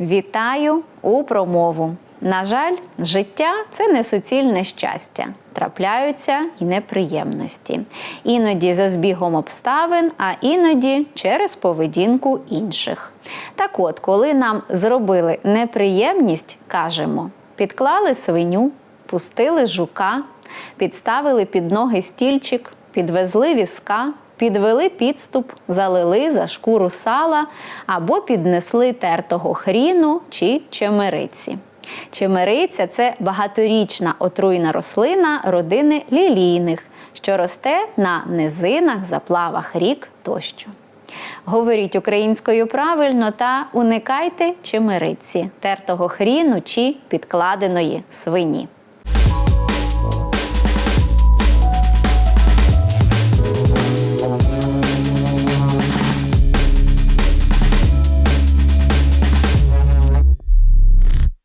Вітаю у промову. На жаль, життя це не суцільне щастя. Трапляються й неприємності. Іноді за збігом обставин, а іноді через поведінку інших. Так от, коли нам зробили неприємність, кажемо: підклали свиню, пустили жука, підставили під ноги стільчик, підвезли візка, підвели підступ, залили за шкуру сала або піднесли тертого хріну чи чемериці. Чемериця це багаторічна отруйна рослина родини лілійних, що росте на низинах, заплавах рік тощо. Говоріть українською правильно та уникайте чемериці, тертого хріну чи підкладеної свині.